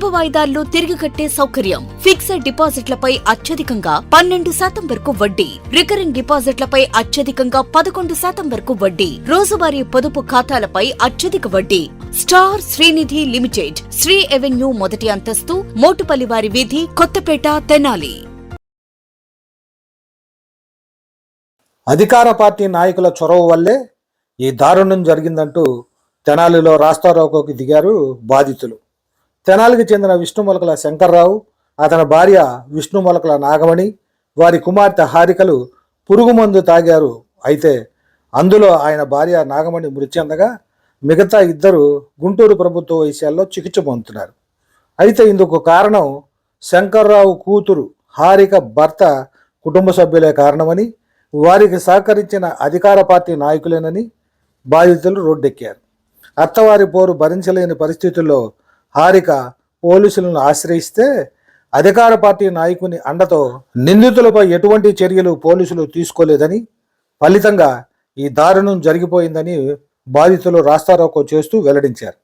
సులభ వాయిదాల్లో తిరిగి కట్టే సౌకర్యం. ఫిక్స్డ్ డిపాజిట్లపై అత్యధికంగా పన్నెండు శాతం వరకు వడ్డీ. రికరింగ్ డిపాజిట్లపై అత్యధికంగా పదకొండు శాతం వరకు వడ్డీ. రోజువారీ పొదుపు ఖాతాలపై అత్యధిక వడ్డీ. Star Srinidhi limited Sri avenue మొదటి అంతస్తు మోటుపల్లివారి వీధి కొత్తపేట తెనాలి. అధికార పార్టీ నాయకుల చొరవ వల్లే ఈ దారుణం జరిగిందంటూ తెనాలిలో రాస్తారోకోకి దిగారు బాధితులు. తెనాలికి చెందిన విష్ణు మొలకల శంకర్రావు అతని భార్య విష్ణు మొలకల నాగమణి వారి కుమార్తె హారికలు పురుగు మందు తాగారు. అయితే అందులో ఆయన భార్య నాగమణి మృతి చెందగా మిగతా ఇద్దరు గుంటూరు ప్రభుత్వ వైద్యాల్లో చికిత్స పొందుతున్నారు. అయితే ఇందుకు కారణం శంకర్రావు కూతురు హారిక భర్త కుటుంబ సభ్యులే కారణమని వారికి సహకరించిన అధికార పార్టీ నాయకులేనని బాధితులు రోడ్డెక్కారు. అత్తవారి పోరు భరించలేని పరిస్థితుల్లో హారిక పోలీసులను ఆశ్రయిస్తే అధికార పార్టీ నాయకుని అండతో నిందితులపై ఎటువంటి చర్యలు పోలీసులు తీసుకోలేదని ఫలితంగా ఈ దారుణం జరిగిపోయిందని బాధితులు రాస్తారోకో చేస్తూ వెల్లడించారు.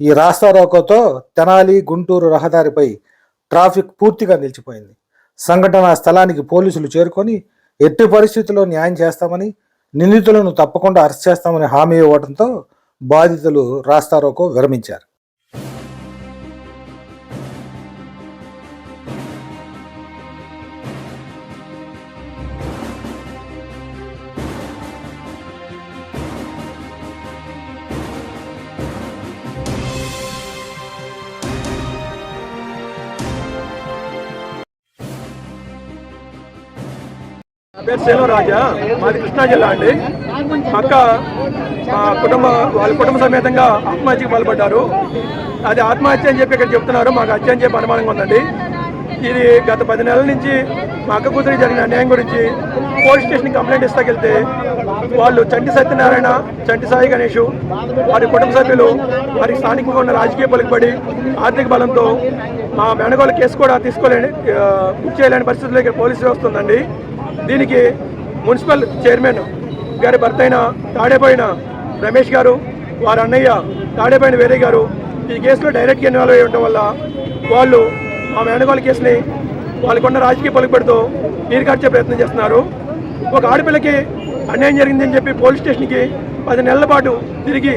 ఈ రాస్తారోకోతో తెనాలి గుంటూరు రహదారిపై ట్రాఫిక్ పూర్తిగా నిలిచిపోయింది. సంఘటన స్థలానికి పోలీసులు చేరుకొని ఎట్టి పరిస్థితుల్లో న్యాయం చేస్తామని నిందితులను తప్పకుండా అరెస్ట్ చేస్తామని హామీ ఇవ్వడంతో బాధితులు రాస్తారోకో విరమించారు. పేరు సేలం రాజా మాది కృష్ణా జిల్లా అండి. మా అక్క మా కుటుంబ వాళ్ళ కుటుంబ సమేతంగా ఆత్మహత్యకు పాల్పడ్డారు. అది ఆత్మహత్య అని చెప్పి ఇక్కడ చెప్తున్నారు. మాకు హత్య అని చెప్పి అనుమానంగా ఉందండి. ఇది గత పది నెలల నుంచి మా అక్క కూతురికి జరిగిన అన్యాయం గురించి పోలీస్ స్టేషన్ కంప్లైంట్ ఇస్తాకెళ్తే వాళ్ళు చంటి సత్యనారాయణ చంటి సాయి గణేష్ వారి కుటుంబ సభ్యులు వారి స్థానికంగా ఉన్న రాజకీయ పలుకుబడి ఆర్థిక బలంతో మా మేనగోళ్ళ కేసు కూడా తీసుకోలేని బుక్ చేయలేని పరిస్థితుల్లోకి పోలీసు వస్తుందండి. దీనికి మున్సిపల్ చైర్మన్ గారి భర్త అయిన తాడేపోయిన రమేష్ గారు వారి అన్నయ్య తాడేపోయిన వేరే గారు ఈ కేసులో డైరెక్ట్గా ఇన్వాల్వ్ అయ్యి ఉండటం వల్ల వాళ్ళు మా మేనగోళ్ళ కేసుని వాళ్ళకున్న రాజకీయ పలుకుబడితో నీరుగార్చే ప్రయత్నం చేస్తున్నారు. ఒక ఆడపిల్లకి అన్యాయం జరిగిందని చెప్పి పోలీస్ స్టేషన్కి పది నెలల పాటు తిరిగి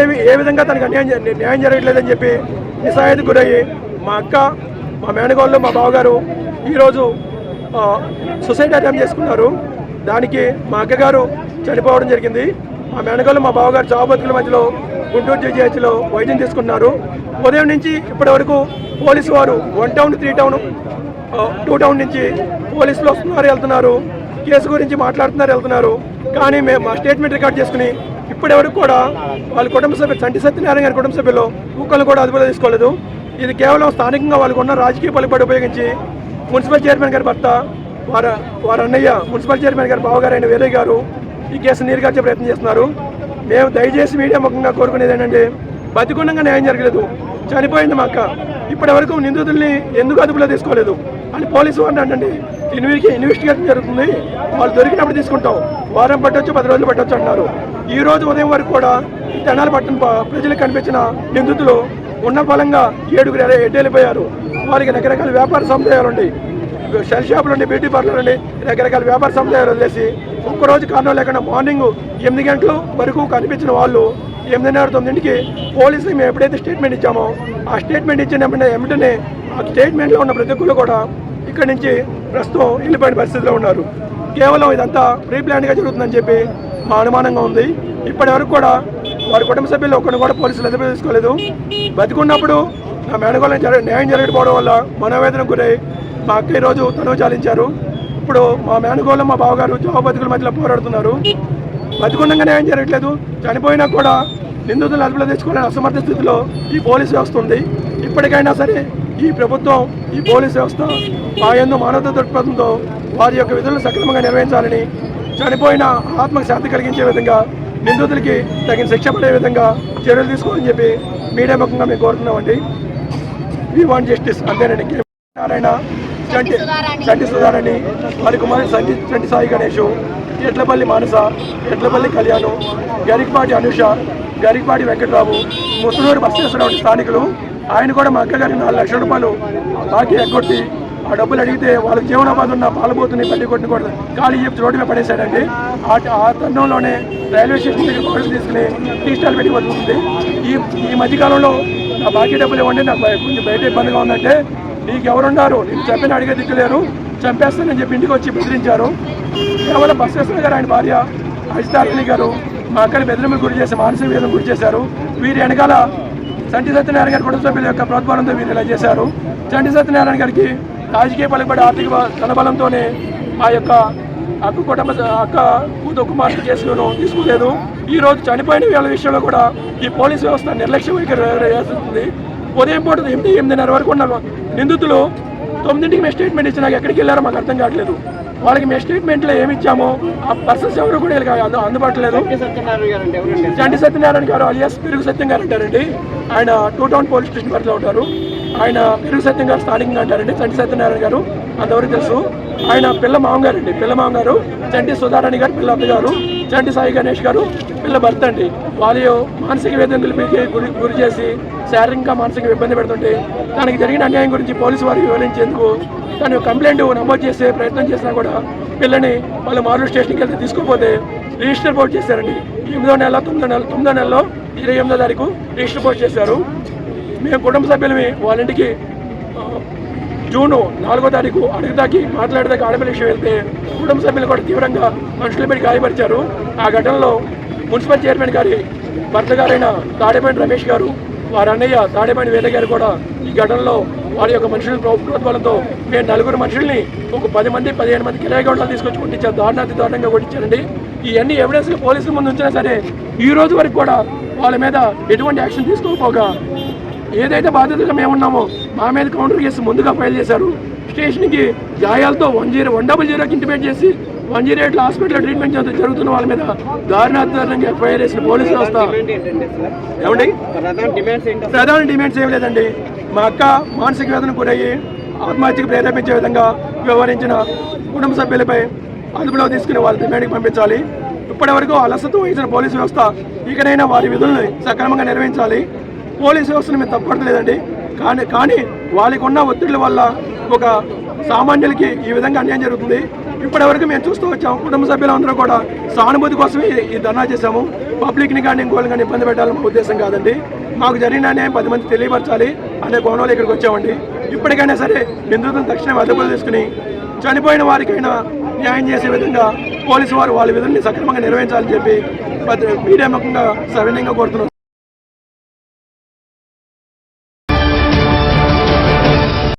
ఏ ఏ విధంగా తనకు అన్యాయం న్యాయం జరగట్లేదని చెప్పి నిస్సహాయతకు గురయ్యి మా అక్క మా మేనగోళ్ళు మా బావగారు ఈరోజు సొసైటీ అటెంప్ట్ చేసుకున్నారు. దానికి మా అక్కగారు చనిపోవడం జరిగింది. మా మేనగోళ్ళు మా బావగారు జాబ్ బతుకుల మధ్యలో గుంటూరు జీజీహెచ్లో వైద్యం తీసుకున్నారు. ఉదయం నుంచి ఇప్పటి వరకు పోలీసు వారు one town three town two town నుంచి పోలీసులు వస్తున్నారు వెళ్తున్నారు. కేసు గురించి మాట్లాడుతున్నారు వెళ్తున్నారు. కానీ మేము మా స్టేట్మెంట్ రికార్డ్ చేసుకుని ఇప్పటివరకు కూడా వాళ్ళ కుటుంబ సభ్యులు చంటి సత్యనారాయణ గారి కుటుంబ సభ్యులు కుక్కలు కూడా అదుపులో తీసుకోలేదు. ఇది కేవలం స్థానికంగా వాళ్ళకు ఉన్న రాజకీయ పలుకుబడి ఉపయోగించి మున్సిపల్ చైర్మన్ గారి భర్త వారు వారి అన్నయ్య మున్సిపల్ చైర్మన్ గారి బావగారు అయిన వేరే గారు ఈ కేసు నీరుగార్చే ప్రయత్నం చేస్తున్నారు. మేము దయచేసి మీడియా ముఖంగా కోరుకునేది ఏంటంటే బతికుండంగా న్యాయం జరగలేదు. చనిపోయింది మా అక్క. ఇప్పటి వరకు నిందితుల్ని ఎందుకు అదుపులో తీసుకోలేదు? అని పోలీసు వారిని అంటండి ఇన్వెస్టి ఇన్వెస్టిగేషన్ జరుగుతుంది. వాళ్ళు దొరికినప్పుడు తీసుకుంటాం. వారం పట్టొచ్చు పది రోజులు పట్టొచ్చు అంటున్నారు. ఈ రోజు ఉదయం వరకు కూడా ఈ తెనాలి పట్టణ ప్రజలకు కనిపించిన నిందితులు ఉన్న ఫలంగా ఏడుగురు ఎడ- ఎటు వారికి రకరకాల వ్యాపార సముదాయాలు ఉన్నాయి సెల్ షాపులు ఉండి బ్యూటీ పార్లర్ ఉండి రకరకాల వ్యాపార సముదాయాలు వదిలేసి ఒక్కరోజు కారణం లేకుండా మార్నింగ్ ఎనిమిది గంటలు వరకు కనిపించిన వాళ్ళు ఎనిమిదిన్నర తొమ్మిదింటికి పోలీసులు మేము ఎప్పుడైతే స్టేట్మెంట్ ఇచ్చామో ఆ స్టేట్మెంట్ ఇచ్చిన వెంటనే ఆ స్టేట్మెంట్లో ఉన్న ప్రతి ఒక్కరు కూడా ఇక్కడి నుంచి ప్రస్తుతం వెళ్ళిపోయిన పరిస్థితిలో ఉన్నారు. కేవలం ఇదంతా ప్రీప్లాన్గా జరుగుతుందని చెప్పి మా అనుమానంగా ఉంది. ఇప్పటి వరకు కూడా వారి కుటుంబ సభ్యులు ఒక్కరిని కూడా పోలీసులు అదుపు తీసుకోలేదు. బతికున్నప్పుడు నా మేనగోళ్ళని జరగ న్యాయం జరగకపోవడం వల్ల మనోవేదనకు గురై మా అక్క ఈరోజు తనువు చాలించారు ఇప్పుడు మా మేనగోళం మా బావగారు చావు బతుకుల మధ్యలో పోరాడుతున్నారు. బతికుండగా న్యాయం జరగట్లేదు. చనిపోయినా కూడా నిందితులను అదుపులో తీసుకోవాలని అసమర్థ స్థితిలో ఈ పోలీస్ వ్యవస్థ ఉంది. ఇప్పటికైనా సరే ఈ ప్రభుత్వం ఈ పోలీస్ వ్యవస్థ ఆ ఎందు మానవత దృక్పథంతో వారి యొక్క విధులను సక్రమంగా నిర్వహించాలని చనిపోయిన ఆత్మకు శాంతి కలిగించే విధంగా నిందితులకి తగిన శిక్ష పడే విధంగా చర్యలు తీసుకోవాలని చెప్పి మీడియా ముఖంగా మేము కోరుతున్నామండి. వి వాంట్ జస్టిస్ అంతేనండి. కె. నారాయణ చంటి చంటి సుధారాణి. వారి కుమారుడు సంటి చంటి సాయి గణేష్ ఎడ్లపల్లి మానస ఎడ్లపల్లి కళ్యాణం గరికపాటి అనుష గరికపాటి వెంకట్రావు ముసలూరు బస్సేశ్వరరావు స్థానికులు ఆయన కూడా మా అక్క గారికి నాలుగు లక్షల రూపాయలు బాకీ ఎగ్గొట్టి ఆ డబ్బులు అడిగితే వాళ్ళకి జీవనోపాధి ఉన్న పాలబోతుని పల్లి కొట్టిన కూడా ఖాళీ చెప్పి రోడ్డు మీద పడేశాడండి. ఆ ఆ తరుణంలోనే రైల్వే స్టేషన్ దగ్గర బాడీలు తీసుకుని టీ స్టాల్ పెట్టి బతుకుతుంది. ఈ ఈ మధ్యకాలంలో నా బాకీ డబ్బులు ఇవ్వండి నాకు కొంచెం బయట ఇబ్బందిగా ఉందంటే నీకు ఎవరున్నారు నేను చెప్పిన అడిగే దిక్కులేరు చంపేస్తానని చెప్పి ఇంటికి వచ్చి బెదిరించారు. కేవలం బస్వేశ్వర గారు ఆయన భార్య అజితారిణి గారు మా అక్కని బెదిరింపులు గురి చేసి మానసిక వేదం గురి చేశారు. వీరి వెనకాల చంటి సత్యనారాయణ గారి కుటుంబ సభ్యుల యొక్క ప్రోద్బలంతో వీరు ఇలా చేశారు. చంటి సత్యనారాయణ గారికి రాజకీయ పలుకుబడి ఆర్థిక ధనబలంతోనే ఆ యొక్క అక్క కుటుంబ అక్క కూతురు కుమార్తె కేసులను తీసుకోలేదు. ఈ రోజు చనిపోయిన వీళ్ళ విషయంలో కూడా ఈ పోలీస్ వ్యవస్థ నిర్లక్ష్య వైఖరి వేస్తుంది ఉదయం పూట ఎనిమిది ఎనిమిదిన్నర వరకు ఉన్న నిందితులు తొమ్మిదింటికి మేము స్టేట్మెంట్ ఇచ్చినాక ఎక్కడికి వెళ్ళారో మాకు అర్థం కావట్లేదు. వాళ్ళకి మేము స్టేట్మెంట్లో ఏమి ఇచ్చామో ఆ పర్సన్స్ ఎవరు కూడా వీళ్ళకి అందు- అందుబాటులేదు. చండి సత్యనారాయణ గారు అలియాస్ పెరుగు సత్యం గారు అంటారండి. ఆయన టూ టౌన్ పోలీస్ స్టేషన్ పరిధిలో ఉంటారు. ఆయన పెరుగు సత్యం గారు స్థానికంగా అంటారండి. చంటి సత్యనారాయణ గారు అంతవరకు తెలుసు. ఆయన పిల్ల మామగారు అండి పిల్ల మామగారు చంటి సుధారాణి గారు పిల్ల అత్త గారు చంటి సాయి గణేష్ గారు పిల్ల భర్త అండి. వాళ్ళు మానసిక వేదనలకు గురి గురి చేసి శారీరకంగా మానసిక ఇబ్బంది పెడుతుంటే తనకి జరిగిన అన్యాయం గురించి పోలీసు వారికి వివరించేందుకు తను కంప్లైంట్ నమోదు చేసే ప్రయత్నం చేసినా కూడా పిల్లని వాళ్ళు మారులు స్టేషన్కి వెళ్తే తీసుకోపోతే రిజిస్టర్ పోస్ట్ చేశారండి. ఎనిమిదో నెల తొమ్మిదో నెల తొమ్మిదో నెలలో ఇరవై ఎనిమిదో తారీఖు రిజిస్టర్ పోస్ట్ చేశారు. మేము కుటుంబ సభ్యులమే వాళ్ళ ఇంటికి జూను నాలుగో తారీఖు అడుగుతాకి మాట్లాడేదాకి ఆడపిల్ల విషయం వెళ్తే కుటుంబ సభ్యులు కూడా తీవ్రంగా మనుషుల పెట్టి గాయపరిచారు. ఆ ఘటనలో మున్సిపల్ చైర్మన్ గారి భర్త గారైన తాడేపల్లి రమేష్ గారు వారి అన్నయ్య తాడేపల్లి వేద గారు కూడా ఈ ఘటనలో వారి యొక్క మనుషుల ప్రభుత్వాలతో మేము నలుగురు మనుషుల్ని ఒక పది మంది పదిహేను మంది కిరాయి తీసుకొచ్చి కొట్టించారు. దారుణాతి దారుణంగా కొట్టించారండి. ఇవన్నీ ఎవిడెన్స్లు పోలీసుల ముందు ఉంచినా సరే ఈ రోజు వరకు కూడా వాళ్ళ మీద ఎటువంటి యాక్షన్ తీసుకోకపోగా ఏదైతే బాధ్యతగా మేము ఉన్నామో మా మీద కౌంటర్ కేసు ముందుగా ఫైల్ చేశారు. స్టేషన్కి గాయాలతో వన్ జీరో వన్ డబుల్ జీరోకి ఇంటిమేట్ చేసి వన్ జీరో ఎయిట్ హాస్పిటల్లో ట్రీట్మెంట్ చేస్తూ జరుగుతున్న వాళ్ళ మీద దారుణాధారణంగా ఎఫ్ఐఆర్ వేసిన పోలీసు వ్యవస్థ. ఏమండి? ప్రధాన డిమాండ్స్ ఏం లేదండి. మా అక్క మానసిక వేదన గురయ్యి ఆత్మహత్యకు ప్రేరేపించే విధంగా వ్యవహరించిన కుటుంబ సభ్యులపై అదుపులో తీసుకుని వాళ్ళ డిమాండ్కి పంపించాలి. ఇప్పటి వరకు అలసత వహించిన పోలీసు వ్యవస్థ ఇకనైనా వారి విధులను సక్రమంగా నిర్వహించాలి. పోలీసు వ్యవస్థను మేము తప్పట్లేదండి. కానీ కానీ వాళ్ళకి ఉన్న ఒత్తిళ్ళ వల్ల ఒక సామాన్యులకి ఈ విధంగా అన్యాయం జరుగుతుంది. ఇప్పటి వరకు మేము చూస్తూ వచ్చాము. కుటుంబ సభ్యులందరూ కూడా సానుభూతి కోసమే ఈ- ధర్నా చేశాము. పబ్లిక్ని కానీ ఇంకోళ్ళు కానీ ఇబ్బంది పెట్టాలని మా ఉద్దేశం కాదండి. మాకు జరిగిన అన్యాయం పది మంది తెలియపరచాలి అనే కోణంలో ఇక్కడికి వచ్చామండి. ఇప్పటికైనా సరే నిందితులను తక్షణం అదుపులో తీసుకుని చనిపోయిన వారికైనా న్యాయం చేసే విధంగా పోలీసు వారు వాళ్ళ విధుల్ని సక్రమంగా నిర్వహించాలని చెప్పి మీడియా ముఖంగా సవినయంగా కోరుతున్నాం.